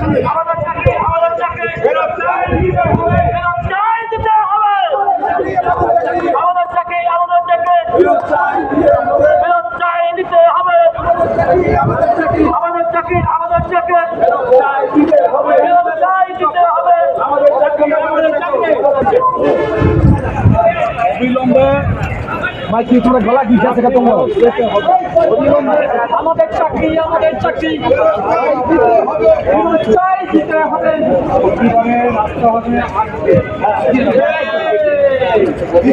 আমাদের চাকরি আমাদের চাকরি ফেরত চাই দিতে হবে ফেরত চাই দিতে হবে আমাদের চাকরি আমাদের চাকরি ফেরত চাই দিতে হবে ফেরত চাই দিতে হবে আমাদের চাকরি আমাদের চাকরি ফেরত চাই দিতে হবে ফেরত চাই দিতে হবে আমাদের চাকরি আমাদের চাকরি অবিলম্বে মাইকি তোমরা গলা কি আছে তোমরা আমাদের চাকরি আমাদের চাকরি। চাই দিতে হবে। রাস্তা হবে আমাদের চাকরি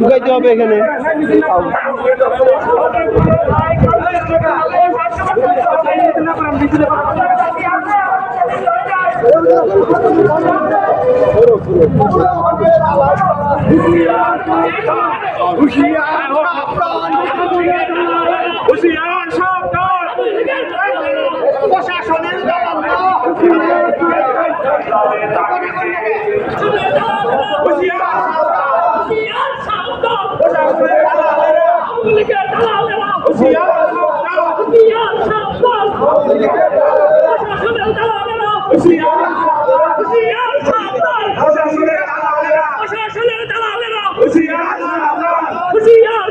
ঢুকাইতে হবে এখানে। হুশিয়ার।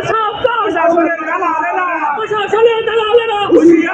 我操！兄弟，来啦，来啦！我操！兄弟，来啦，来啦！不许啊！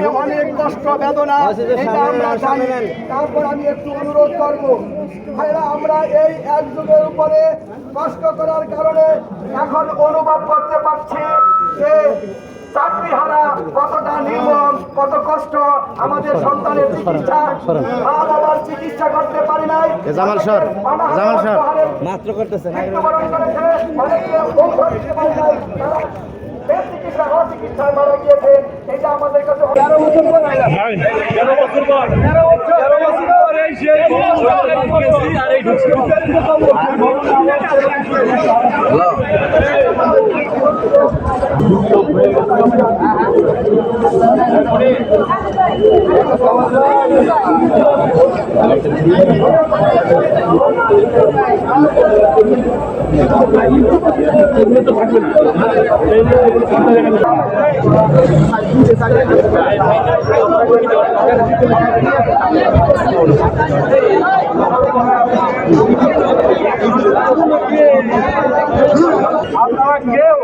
আপনাদের অনেক কষ্ট বেদনা এটা আমরা জানি। তারপর আমি একটু অনুরোধ করব। ভাইরা আমরা এই এক যুগের উপরে কষ্ট করার কারণে এখন অনুভব করতে পারছি যে চাকরিহারা কতটা নির্মম কত কষ্ট আমাদের সন্তানের চিকিৎসা মা বাবার চিকিৎসা করতে পারি নাই। Jamal sir, Jamal sir. মাত্র করতেছে মৃত্যুবরণ করেছে অনেকে ঔষধ দিতে পারে নাই তারা বেচিকিৎসা অচিকিৎসায় মারা গিয়েছে এটা আমাদের কাছে আপনারা কেউ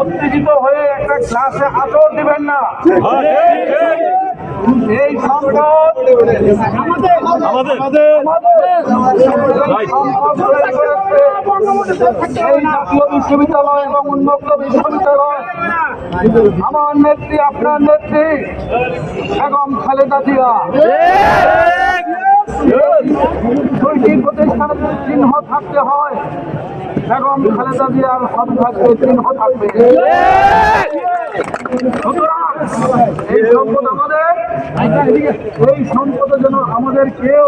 উত্তেজিত হয়ে একটা ক্লাসে আচর দিবেন না। সম্পদ আমাদের। এই জাতীয় বিশ্ববিদ্যালয় এবং উন্মুক্ত বিশ্ববিদ্যালয়। আমার নেত্রী আপনার নেত্রী এবং খালেদা জিয়া। চিহ্ন থাকতে হয়। বেগম খালেদা জিয়ার সব থাকবে চিহ্ন থাকবে। এই সম্পদ আমাদের। এই সম্পদে যেন আমাদের কেউ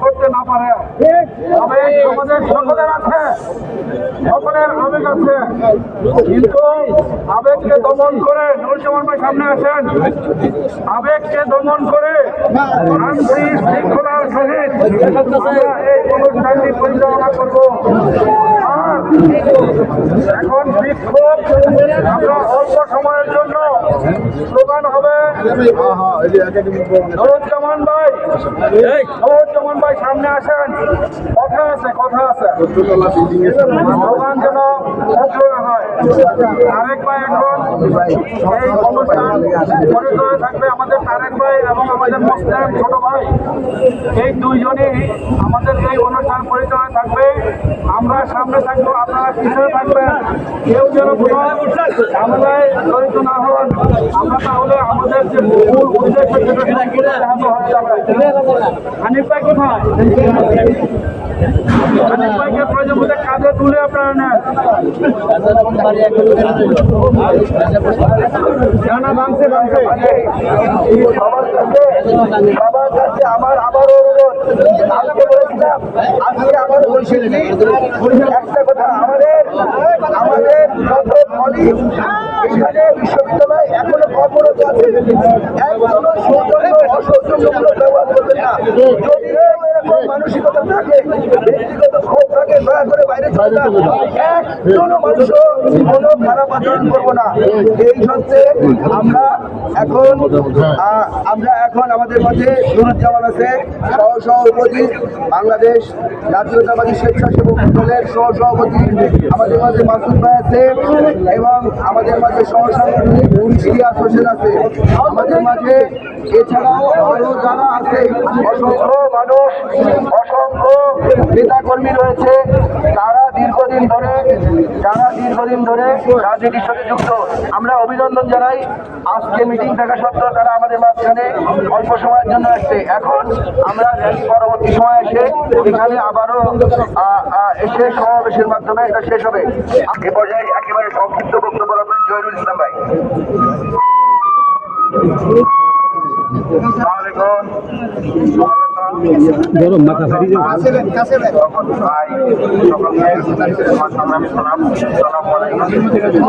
করতে না পারে। তবে আমাদের সকলের আছে, সকলের আবেগ আছে। কিন্তু আবেগকে দমন করে নুরুজ্জামান ভাই সামনে আসেন। আবেগকে দমন করে শান্তি শৃঙ্খলার এই অনুষ্ঠানটি পরিচালনা করব এখন বিক্ষোভ আমরা অল্প সময়ের জন্য স্লোগান হবে নুরুজ্জামান ভাই নুরুজ্জামান ভাই সামনে আসেন কথা আছে কথা আছে স্লোগান যেন তারেক ভাই এখন এই অনুষ্ঠান পরিচয় থাকবে আমাদের তারেক ভাই এবং আমাদের মোস্তাম ছোট ভাই। এই দুইজনই আমাদের এই অনুষ্ঠান পরিচালনায় থাকবে। আমরা সামনে থাকব, আপনারা পিছনে থাকবেন। কেউ যেন ঝামেলায় জড়িত না হন। আমরা তাহলে আমাদের যে মূল উদ্দেশ্য হানিফ ভাই কোথায়? হানিফ তুলে আপনারা নেন। না না, ভাঙছে ভাঙছে। সবার কাছে আমার আবার অনুরোধ। আজকে বলেছিলাম, আজকে আবার বলছি একটা কথা আমাদের আমাদের যত কলিগ এখানে বিশ্ববিদ্যালয় এখনও কর্মরত আছে একজনও সৌজন্য অসৌজন্যমূলক ব্যবহার করবেন না যদি কোনো খারাপ আচরণ করব না এই আমরা এখন আমরা এখন আমাদের আছে সভাপতি বাংলাদেশ জাতীয়তাবাদী স্বেচ্ছাসেবক দলের সহ সভাপতি আমাদের মাঝে মাসুদ ভাই আছে এবং আমাদের মাঝে সহ সাংগঠনিক হোসেন আছে আমাদের মাঝে এছাড়াও আরও যারা আছে, অসংখ্য মানুষ, অসংখ্য নেতাকর্মী রয়েছে, তারা দীর্ঘদিন ধরে, যারা দীর্ঘদিন ধরে রাজনীতির সাথে যুক্ত। আমরা অভিনন্দন জানাই। আজকে মিটিং থাকা সত্ত্বেও তারা আমাদের মাঝখানে অল্প সময়ের জন্য আসছে। এখন আমরা পরবর্তী সময় এসে এখানে আবারও এসে সমাবেশের মাধ্যমে এটা শেষ হবে। এ পর্যায়ে একেবারে সংক্ষিপ্ত বক্তব্য রাখবেন জহিরুল ইসলাম ভাই। গরম, মাথা ফারি যাও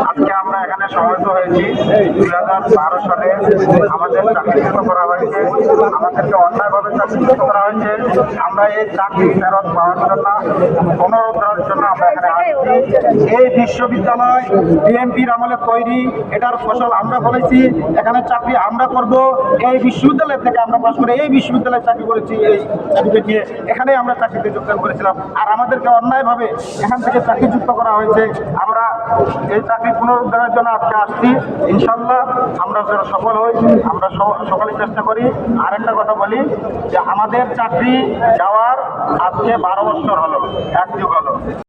আজকে আমরা এখানে হয়েছি। হাজার বারো সালে আমাদের করা হয়েছে। আমাদেরকে অন্যায়ভাবে করা হয়েছে। আমরা এই চাকরি ফেরত পাওয়ার জন্য অনুরোধ জন্য আমরা এখানে এই বিশ্ববিদ্যালয় বিএনপির আমলে তৈরি, এটার ফসল আমরা ফলেছি এখানে চাকরি আমরা করব, এই বিশ্ববিদ্যালয় থেকে আমরা পাশ করে এই বিশ্ববিদ্যালয়ে চাকরি করেছি, এই সার্টিফিকেট নিয়ে এখানেই আমরা চাকরিতে যোগদান করেছিলাম। আর আমাদেরকে অন্যায়ভাবে এখান থেকে চাকরিযুক্ত করা হয়েছে। আমরা এই চাকরি পুনরুদ্ধারের জন্য আজকে আসছি। ইনশাল্লাহ আমরা যেন সফল হই, আমরা সকলে চেষ্টা করি। আর একটা কথা বলি, যে আমাদের চাকরি যাওয়ার আজকে বারো বছর হলো, এক যুগ হলো।